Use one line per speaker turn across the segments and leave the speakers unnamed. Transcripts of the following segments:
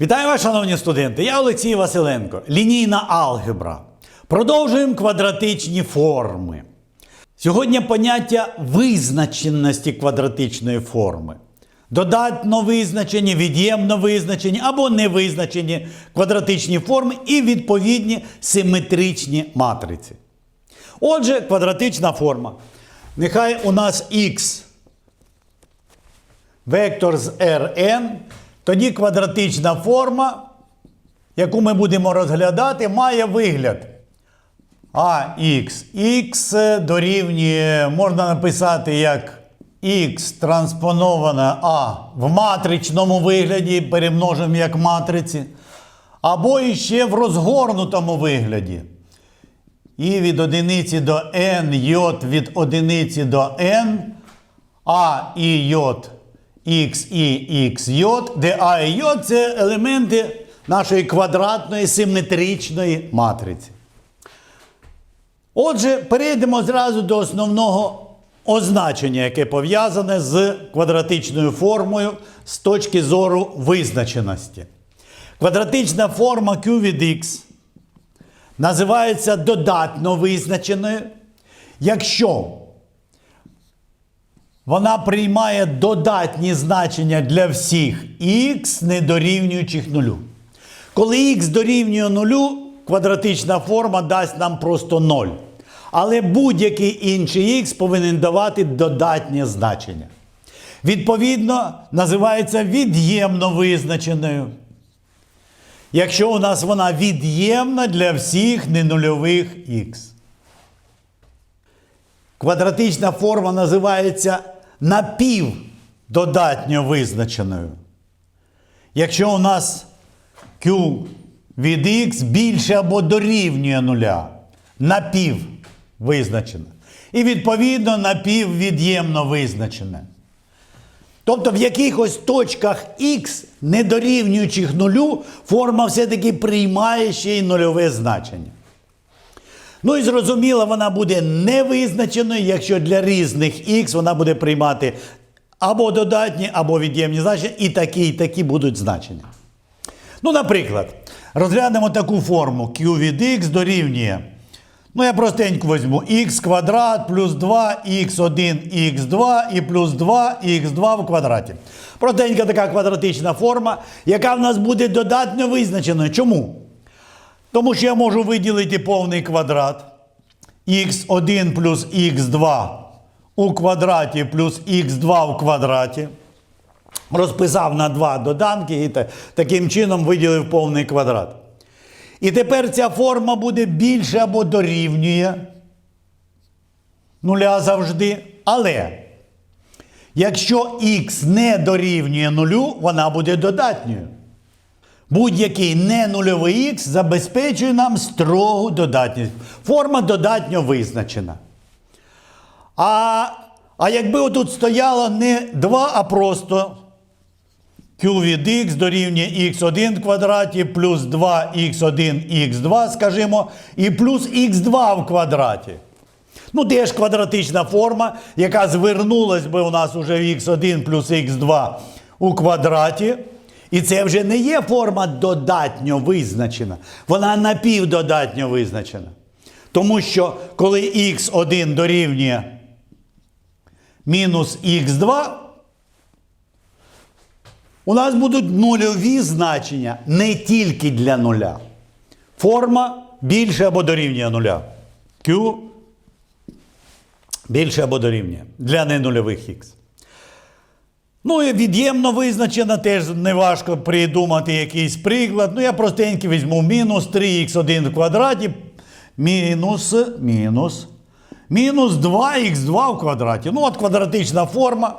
Вітаю вас, шановні студенти! Я Олексій Василенко. Лінійна алгебра. Продовжуємо квадратичні форми. Сьогодні поняття визначеності квадратичної форми. Додатно визначені, від'ємно визначені або невизначені квадратичні форми і відповідні симетричні матриці. Отже, квадратична форма. Нехай у нас х вектор з Rn, тоді квадратична форма, яку ми будемо розглядати, має вигляд. AX. Х дорівнює, можна написати як Х транспоноване А в матричному вигляді, перемножимо як матриці, або іще в розгорнутому вигляді. І від одиниці до n, йод від одиниці до n, а і йод, x і x йод, де а і йод це елементи нашої квадратної симетричної матриці. Отже, перейдемо зразу до основного означення, яке пов'язане з квадратичною формою з точки зору визначеності. Квадратична форма Q від X називається додатно визначеною, якщо вона приймає додатні значення для всіх х, не дорівнюючих нулю. Коли х дорівнює нулю, квадратична форма дасть нам просто 0. Але будь-який інший х повинен давати додатнє значення. Відповідно, називається від'ємно визначеною. Якщо у нас вона від'ємна для всіх ненульових х. Квадратична форма називається напівдодатньо визначеною. Якщо у нас Q від x більше або дорівнює нуля, напів визначена. І відповідно напіввід'ємно визначене. Тобто в якихось точках Х, не дорівнюючих нулю, форма все-таки приймає ще й нульове значення. Ну і зрозуміло, вона буде невизначеною, якщо для різних х вона буде приймати або додатні, або від'ємні значення, і такі, і такі будуть значення. Ну, наприклад, розглянемо таку форму q від x дорівнює. Ну, я простенько візьму х квадрат плюс 2 х1 х2 і плюс 2 х2 в квадраті. Простенька така квадратична форма, яка в нас буде додатньо визначеною. Чому? Тому що я можу виділити повний квадрат х1 плюс х2 у квадраті плюс х2 в квадраті. Розписав на два доданки і таким чином виділив повний квадрат. І тепер ця форма буде більше або дорівнює нуля завжди. Але якщо х не дорівнює нулю, вона буде додатньою. Будь-який ненульовий х забезпечує нам строгу додатність. Форма додатньо визначена. А, а якби отут стояло не 2, а просто q від x дорівнює x1 в квадраті плюс 2x1 x2, скажімо, і плюс x2 в квадраті. Ну, теж квадратична форма, яка звернулась би у нас уже в x1 плюс x2 у квадраті. І це вже не є форма додатньо визначена. Вона напівдодатньо визначена. Тому що коли x1 дорівнює мінус x2, у нас будуть нульові значення не тільки для нуля. Форма більше або дорівнює нуля. Q більше або дорівнює для ненульових х. Ну і від'ємно визначена, теж неважко придумати якийсь приклад. Ну, я простенький візьму мінус 3х1 в квадраті, мінус, мінус, мінус 2х2 в квадраті. Ну, от квадратична форма.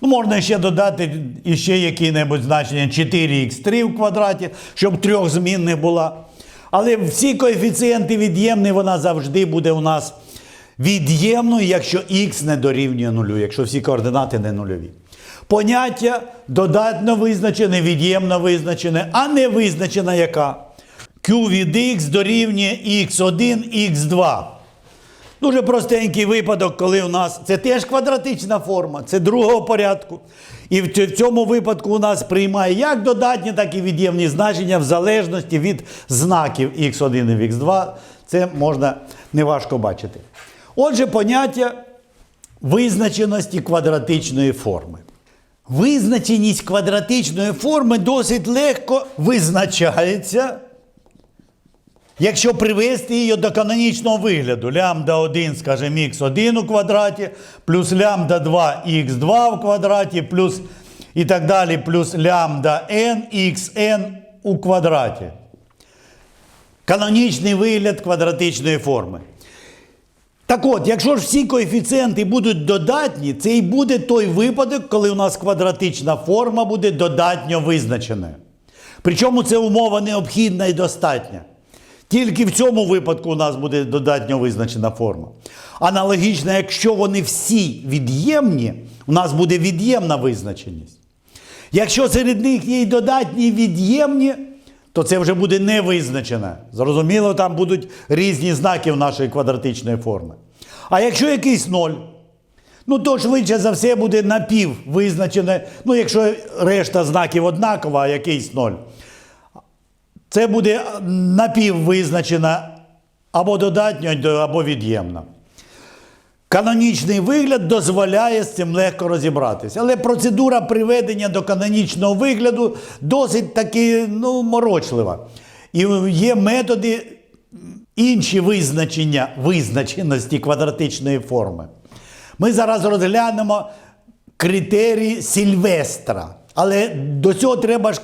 Ну, можна ще додати іще які-небудь значення 4х3 в квадраті, щоб трьох змінних була. Але всі коефіцієнти від'ємні, вона завжди буде у нас від'ємною, якщо х не дорівнює нулю, якщо всі координати не нульові. Поняття додатно визначене, від'ємно визначене, а не визначена яка? Q від x дорівнює x1, x2. Дуже простенький випадок, коли у нас це теж квадратична форма, це другого порядку. І в цьому випадку у нас приймає як додатні, так і від'ємні значення в залежності від знаків x1 і x2. Це можна неважко бачити. Отже, поняття визначеності квадратичної форми. Визначеність квадратичної форми досить легко визначається, якщо привести її до канонічного вигляду. Лямбда 1, скажімо, х1 у квадраті, плюс лямбда 2 х2 в квадраті, плюс і так далі, плюс лямбда n xn у квадраті. Канонічний вигляд квадратичної форми. Так от, якщо ж всі коефіцієнти будуть додатні, це і буде той випадок, коли у нас квадратична форма буде додатньо визначеною. Причому це умова необхідна і достатня. Тільки в цьому випадку у нас буде додатньо визначена форма. Аналогічно, якщо вони всі від'ємні, у нас буде від'ємна визначеність. Якщо серед них є й додатні і від'ємні, то це вже буде невизначене. Зрозуміло, там будуть різні знаки в нашої квадратичної форми. А якщо якийсь ноль, ну то швидше за все буде напів визначене. Ну, якщо решта знаків однакова, а якийсь ноль. Це буде напіввизначена або додатньо, або від'ємна. Канонічний вигляд дозволяє з цим легко розібратися. Але процедура приведення до канонічного вигляду досить таки ну, морочлива. І є методи інші визначення визначеності квадратичної форми. Ми зараз розглянемо критерії Сільвестра. Але до цього треба ж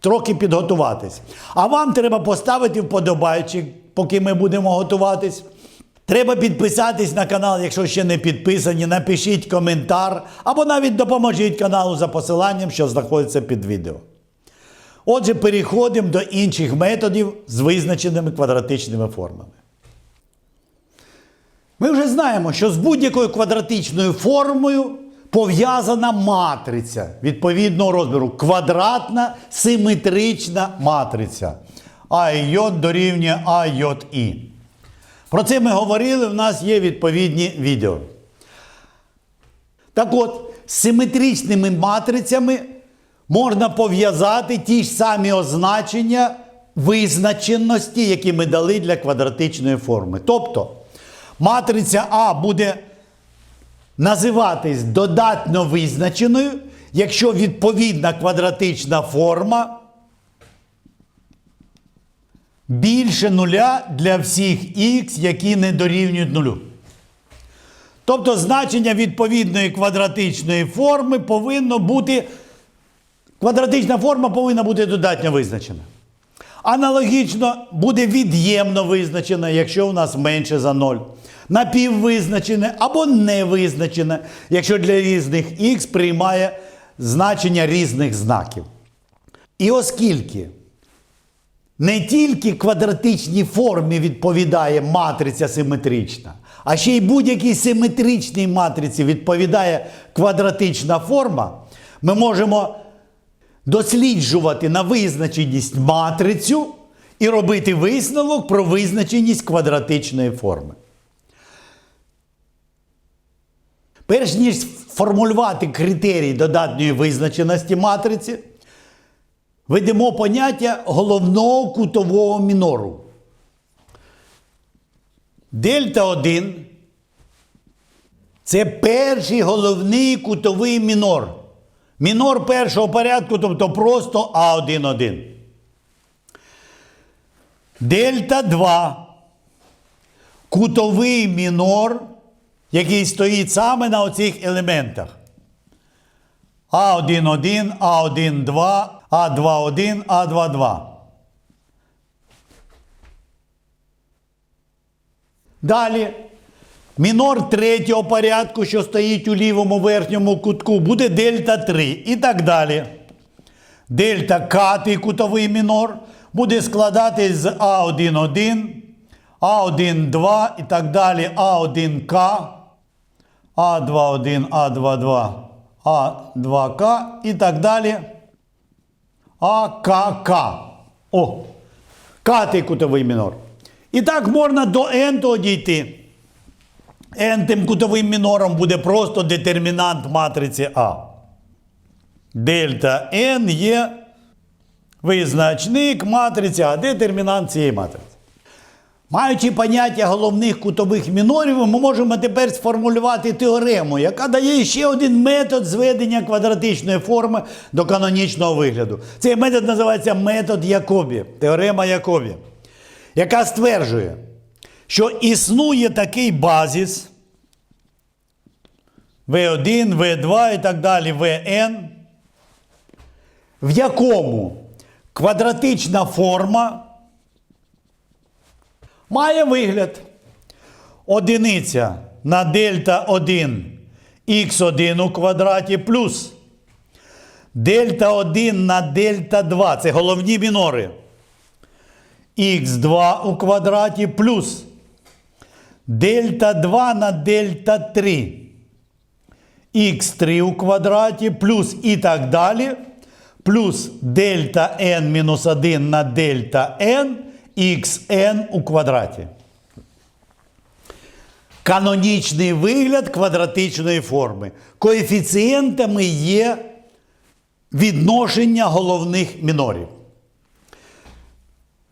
трохи підготуватись. А вам треба поставити вподобайчик, поки ми будемо готуватись. Треба підписатись на канал, якщо ще не підписані. Напишіть коментар або навіть допоможіть каналу за посиланням, що знаходиться під відео. Отже, переходимо до інших методів з визначеними квадратичними формами. Ми вже знаємо, що з будь-якою квадратичною формою пов'язана матриця відповідного розміру. Квадратна симетрична матриця. А й дорівнює А І. Про це ми говорили, в нас є відповідні відео. Так от, з симетричними матрицями можна пов'язати ті ж самі означення визначеності, які ми дали для квадратичної форми. Тобто, матриця А буде називатись додатно визначеною, якщо відповідна квадратична форма більше нуля для всіх х, які не дорівнюють нулю. Тобто значення відповідної квадратичної форми повинно бути. Квадратична форма повинна бути додатньо визначена. Аналогічно буде від'ємно визначена, якщо у нас менше за 0. Напіввизначене або невизначене, якщо для різних х приймає значення різних знаків. І оскільки не тільки квадратичній формі відповідає матриця симетрична, а ще й будь-якій симетричній матриці відповідає квадратична форма, ми можемо досліджувати на визначеність матрицю і робити висновок про визначеність квадратичної форми. Перш ніж формулювати критерії додатньої визначеності матриці, ведемо поняття головного кутового мінору. Дельта 1 це перший головний кутовий мінор. Мінор першого порядку, тобто просто А1,1. Дельта 2. Кутовий мінор, який стоїть саме на оцих елементах. А1,1, А1,2, А2,1, А2,2. Далі. Мінор третього порядку, що стоїть у лівому верхньому кутку, буде дельта 3 і так далі. Дельта катий кутовий мінор буде складатись з А1,1, А1,2 і так далі А1К, А2,1, А2,2, А2К і так далі. АКК. О! Катий кутовий мінор. І так можна до n дійти. N-тим кутовим мінором буде просто детермінант матриці А. дельта n є визначник матриці, а детермінант цієї матриці. Маючи поняття головних кутових мінорів, ми можемо тепер сформулювати теорему, яка дає ще один метод зведення квадратичної форми до канонічного вигляду. Цей метод називається метод Якобі, теорема Якобі, яка стверджує, що існує такий базис V1, V2 і так далі, Vn, в якому квадратична форма має вигляд. Одиниця на дельта 1 х1 у квадраті плюс. Дельта 1 на дельта 2 це головні мінори. х2 у квадраті плюс. Дельта 2 на дельта 3 х3 у квадраті плюс. І так далі, плюс дельта n мінус 1 на дельта n xn у квадраті. Канонічний вигляд квадратичної форми. Коефіцієнтами є відношення головних мінорів.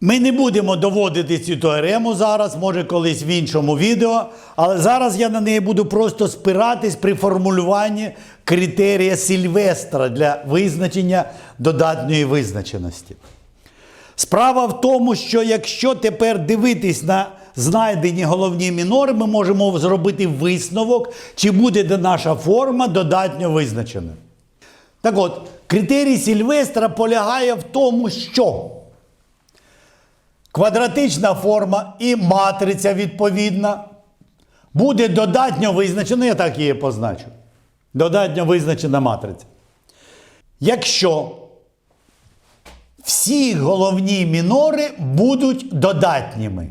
Ми не будемо доводити цю теорему зараз, може колись в іншому відео, але зараз я на неї буду просто спиратись при формулюванні критерія Сільвестра для визначення додатньої визначеності. Справа в тому, що якщо тепер дивитись на знайдені головні мінори, ми можемо зробити висновок, чи буде наша форма додатньо визначена. Так от, критерій Сільвестра полягає в тому, що квадратична форма і матриця відповідна буде додатньо визначена, я так її позначу. Додатньо визначена матриця. Якщо всі головні мінори будуть додатніми.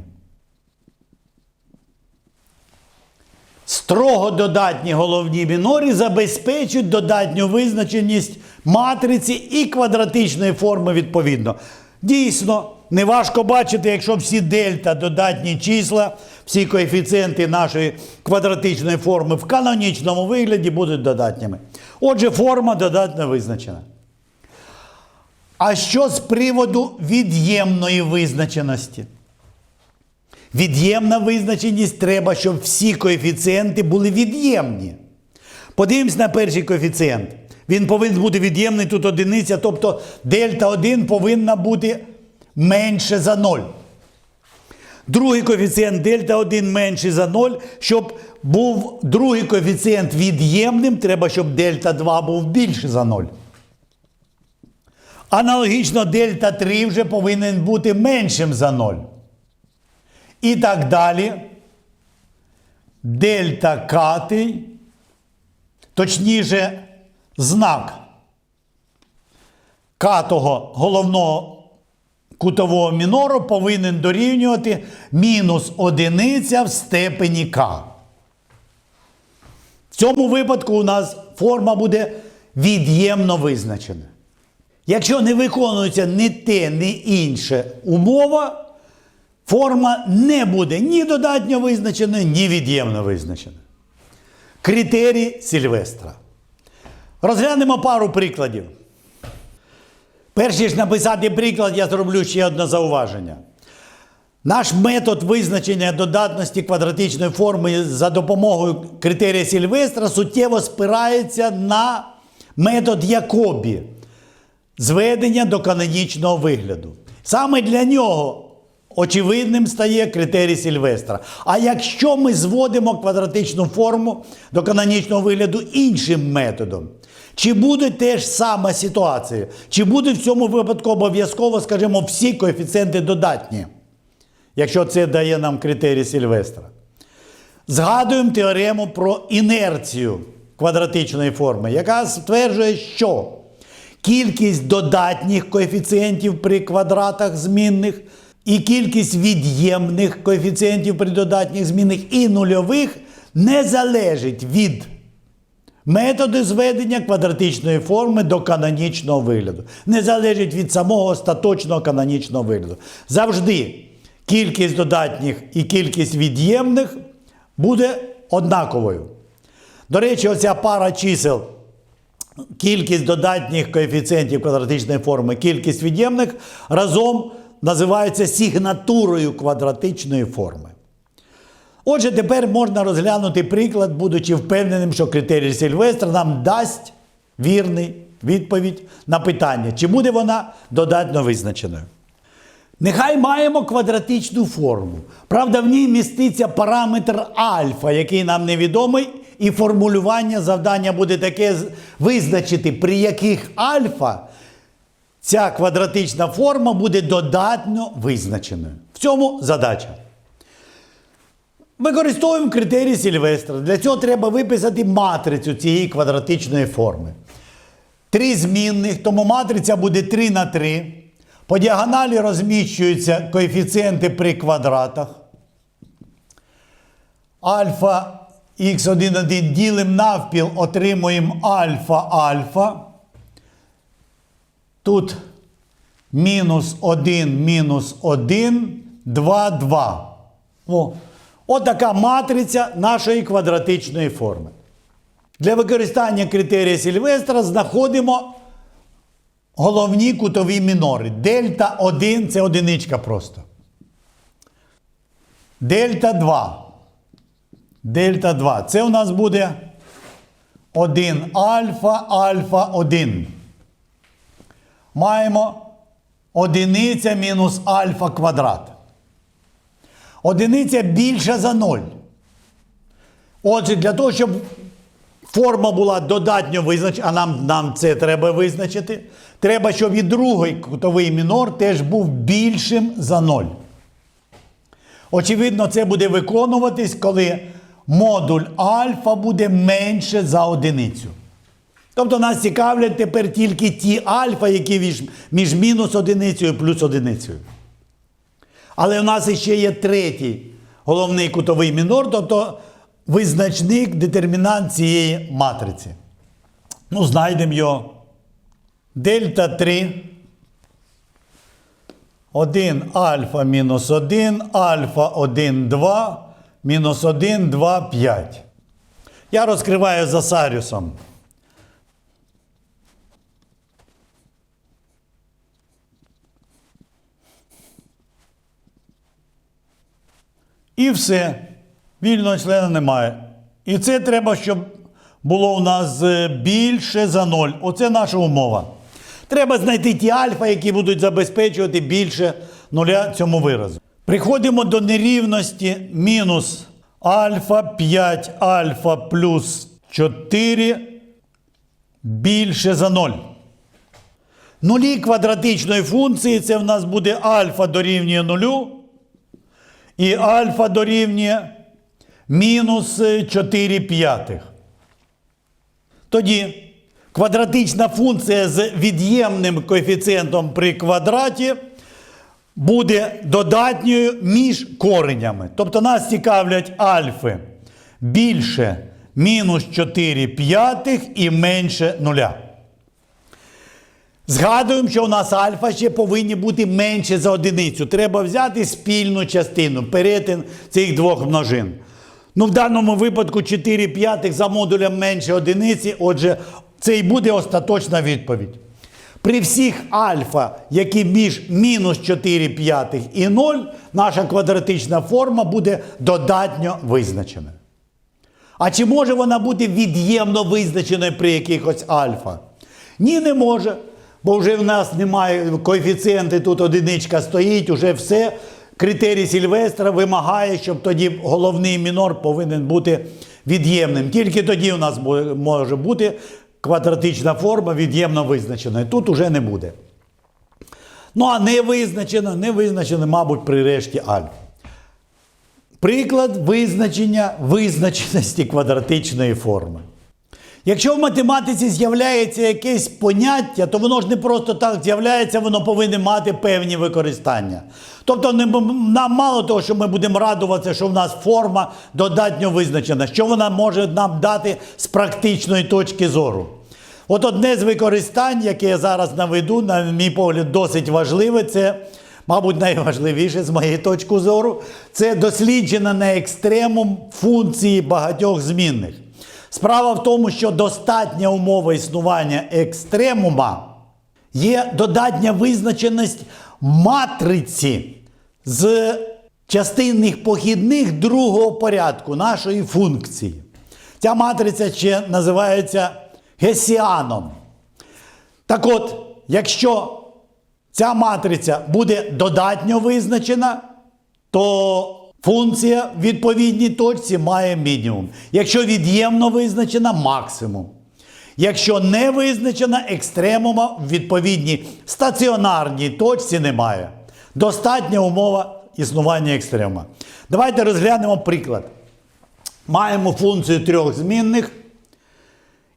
Строго додатні головні мінори забезпечують додатню визначеність матриці і квадратичної форми відповідно. Дійсно, неважко бачити, якщо всі дельта додатні числа, всі коефіцієнти нашої квадратичної форми в канонічному вигляді будуть додатніми. Отже, форма додатньо визначена. А що з приводу від'ємної визначеності? Від'ємна визначеність треба, щоб всі коефіцієнти були від'ємні. Подивимось на перший коефіцієнт. Він повинен бути від'ємний тут одиниця, тобто дельта 1 повинна бути менше за 0. Другий коефіцієнт дельта 1 менший за 0. Щоб був другий коефіцієнт від'ємним, треба, щоб дельта 2 був більше за 0. Аналогічно дельта 3 вже повинен бути меншим за 0. І так далі. Дельта катий, точніше, знак катого головного кутового мінору повинен дорівнювати мінус одиниця в степені К. В цьому випадку у нас форма буде від'ємно визначена. Якщо не виконується ні те, ні інше умова, форма не буде ні додатньо визначеною, ні від'ємно визначеною. Критерій Сільвестра. Розглянемо пару прикладів. Перш ніж написати приклад, я зроблю ще одне зауваження. Наш метод визначення додатності квадратичної форми за допомогою критерія Сільвестра суттєво спирається на метод Якобі зведення до канонічного вигляду. Саме для нього очевидним стає критерій Сільвестра. А якщо ми зводимо квадратичну форму до канонічного вигляду іншим методом, чи буде теж сама ситуація? Чи буде в цьому випадку обов'язково, скажімо, всі коефіцієнти додатні, якщо це дає нам критерій Сільвестра? Згадуємо теорему про інерцію квадратичної форми, яка стверджує, що кількість додатніх коефіцієнтів при квадратах змінних і кількість від'ємних коефіцієнтів при додатніх змінних і нульових не залежить від методу зведення квадратичної форми до канонічного вигляду. Не залежить від самого остаточного канонічного вигляду. Завжди кількість додатніх і кількість від'ємних буде однаковою. До речі, оця пара чисел кількість додатніх коефіцієнтів квадратичної форми, кількість від'ємних разом називаються сигнатурою квадратичної форми. Отже, тепер можна розглянути приклад, будучи впевненим, що критерій Сильвестра нам дасть вірний відповідь на питання, чи буде вона додатньо визначеною. Нехай маємо квадратичну форму. Правда, в ній міститься параметр альфа, який нам невідомий, і формулювання завдання буде таке визначити, при яких альфа ця квадратична форма буде додатньо визначеною. В цьому задача. Використовуємо критерій Сільвестра. Для цього треба виписати матрицю цієї квадратичної форми. Три змінних, тому матриця буде 3 на 3. По діагоналі розміщуються коефіцієнти при квадратах. Альфа х1 ділимо навпіл, отримуємо альфа альфа. Тут мінус 1, мінус 1, 2, 2. О. Отака матриця нашої квадратичної форми. Для використання критерія Сільвестра знаходимо головні кутові мінори. Дельта 1 це одиничка просто. Дельта 2. Дельта 2. Це у нас буде 1 альфа, альфа 1. Маємо одиниця мінус альфа квадрат. Одиниця більша за 0. Отже, для того, щоб форма була додатньо визначена, а нам, нам це треба визначити, треба, щоб і другий кутовий мінор теж був більшим за 0. Очевидно, це буде виконуватись, коли модуль альфа буде менше за одиницю. Тобто нас цікавлять тепер тільки ті альфа, які між, мінус одиницею і плюс одиницею. Але в нас ще є третій головний кутовий мінор, тобто визначник, детермінант цієї матриці. Ну, знайдемо його. Дельта 3. 1 альфа мінус 1, альфа 1, 2, мінус 1, 2, 5. Я розкриваю за Саріусом. І все. Вільного члена немає. І це треба, щоб було у нас е, більше за 0. Оце наша умова. Треба знайти ті альфа, які будуть забезпечувати більше нуля цьому виразу. Приходимо до нерівності мінус альфа 5 альфа плюс 4 більше за 0. Нулі квадратичної функції це в нас буде альфа дорівнює нулю. І альфа дорівнює мінус 4 п'ятих. Тоді квадратична функція з від'ємним коефіцієнтом при квадраті буде додатньою між коренями. Тобто нас цікавлять альфи більше мінус 4 п'ятих і менше нуля. Згадуємо, що у нас альфа ще повинні бути менше за одиницю. Треба взяти спільну частину, перетин цих двох множин. Ну, в даному випадку 4 п'ятих за модулем менше одиниці, отже, це і буде остаточна відповідь. При всіх альфа, які між мінус 4 п'ятих і 0, наша квадратична форма буде додатньо визначена. А чи може вона бути від'ємно визначеною при якихось альфа? Ні, не може. Бо вже в нас немає коефіцієнти, тут одиничка стоїть, уже все. Критерій Сільвестра вимагає, щоб тоді головний мінор повинен бути від'ємним. Тільки тоді у нас може бути квадратична форма від'ємно визначеної. Тут уже не буде. Ну а не визначено, не визначено, мабуть, при решті альфа. Приклад визначення визначеності квадратичної форми. Якщо в математиці з'являється якесь поняття, то воно ж не просто так з'являється, воно повинно мати певні використання. Тобто нам мало того, що ми будемо радуватися, що в нас форма додатньо визначена, що вона може нам дати з практичної точки зору. От одне з використань, яке я зараз наведу, на мій погляд, досить важливе, це, мабуть, найважливіше з моєї точки зору, це досліджена на екстремум функції багатьох змінних. Справа в тому, що достатня умова існування екстремума є додатня визначеність матриці з частинних похідних другого порядку нашої функції. Ця матриця ще називається гесіаном. Так от, якщо ця матриця буде додатньо визначена, то функція в відповідній точці має мінімум. Якщо від'ємно визначена максимум. Якщо не визначена, екстремума в відповідній стаціонарній точці немає. Достатня умова існування екстремума. Давайте розглянемо приклад. Маємо функцію трьох змінних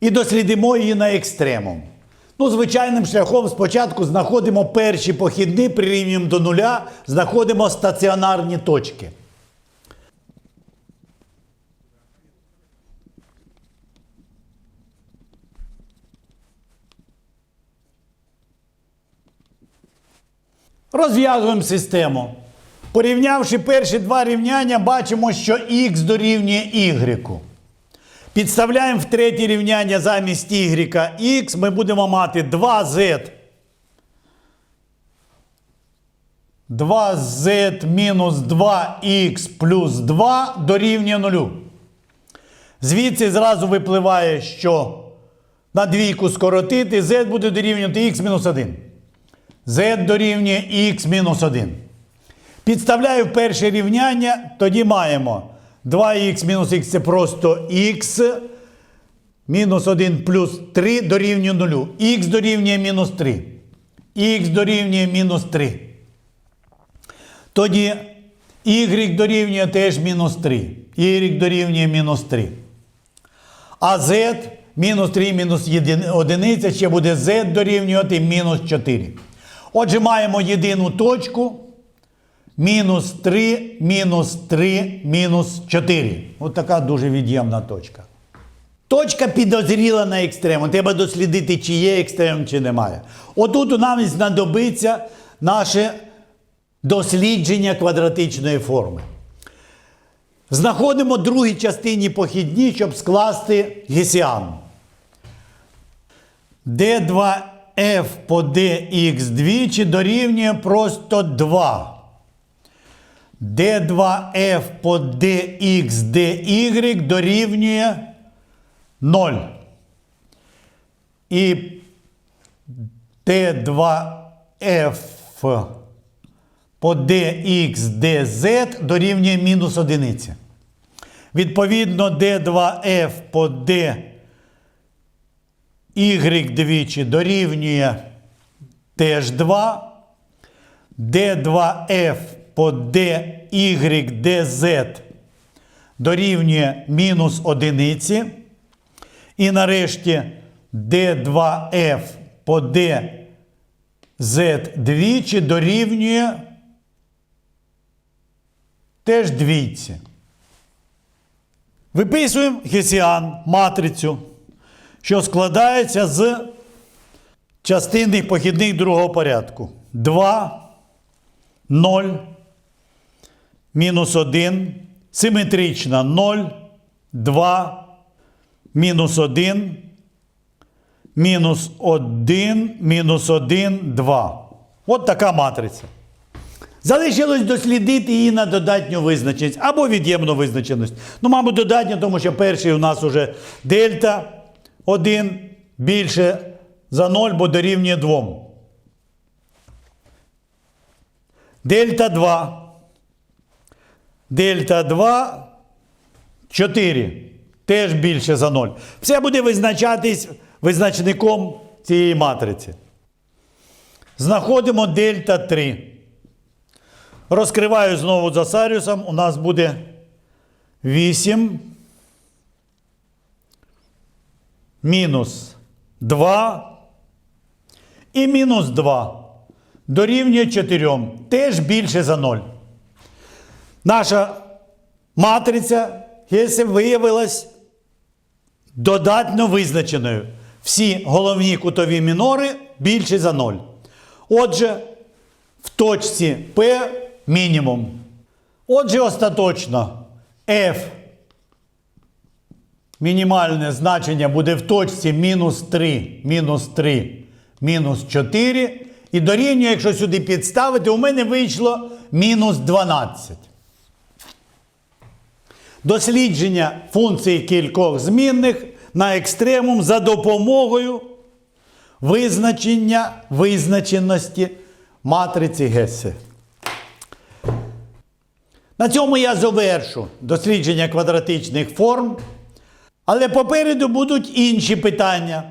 і дослідимо її на екстремум. Ну, звичайним шляхом спочатку знаходимо перші похідні, прирівнюємо до нуля, знаходимо стаціонарні точки. Розв'язуємо систему. Порівнявши перші два рівняння, бачимо, що х дорівнює y. Підставляємо в третє рівняння замість y х, ми будемо мати 2z. 2z мінус 2х плюс 2 дорівнює 0. Звідси зразу випливає, що на двійку скоротити z буде дорівнювати х мінус 1. Z дорівнює х мінус 1. Підставляю перше рівняння, тоді маємо 2х мінус х це просто х. Мінус 1 плюс 3 дорівнює 0. Х дорівнює мінус 3. Х дорівнює мінус 3. Тоді y дорівнює теж мінус 3. Y дорівнює мінус 3. А z мінус 3 мінус 1 ще буде z дорівнювати мінус 4. Отже, маємо єдину точку. Мінус 3, мінус 3, мінус 4. Ось така дуже від'ємна точка. Точка підозріла на екстрему. Треба дослідити, чи є екстрем, чи немає. Отут нам знадобиться наше дослідження квадратичної форми. Знаходимо другі частині похідні, щоб скласти гесіан. d 2 f по dx двічі дорівнює просто 2. d2f по dx dy дорівнює 0. І d2f по dx dz дорівнює мінус одиниці. Відповідно, d2f по d y двічі дорівнює теж 2. d2f по dy dz дорівнює мінус одиниці. І нарешті d2f по dz двічі дорівнює теж двійці. Виписуємо гесіан матрицю, що складається з частинних похідних другого порядку. 2, 0, мінус 1, симетрична 0, 2, мінус 1, мінус 1, мінус 1, 2. От така матриця. Залишилось дослідити її на додатню визначеність або від'ємну визначеність. Ну, мабуть, додатньо, тому що перший у нас уже дельта 1 більше за 0, бо дорівнює 2. Дельта 2. Дельта 2 4. Теж більше за 0. Все буде визначатись визначником цієї матриці. Знаходимо дельта 3. Розкриваю знову за Саріусом. У нас буде 8 мінус 2 і мінус 2 дорівнює 4. Теж більше за 0. Наша матриця Гесе виявилась додатньо визначеною. Всі головні кутові мінори більше за 0. Отже, в точці P мінімум. Отже, остаточно f Мінімальне значення буде в точці мінус 3, мінус 3, мінус 4. І дорівнює, якщо сюди підставити, у мене вийшло мінус 12. Дослідження функцій кількох змінних на екстремум за допомогою визначення визначеності матриці Гессе. На цьому я завершу дослідження квадратичних форм. Але попереду будуть інші питання.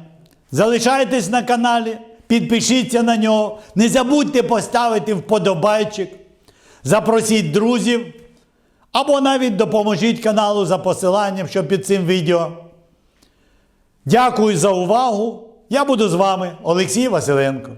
Залишайтесь на каналі, підпишіться на нього. Не забудьте поставити вподобайчик, запросіть друзів або навіть допоможіть каналу за посиланням, що під цим відео. Дякую за увагу. Я буду з вами, Олексій Василенко.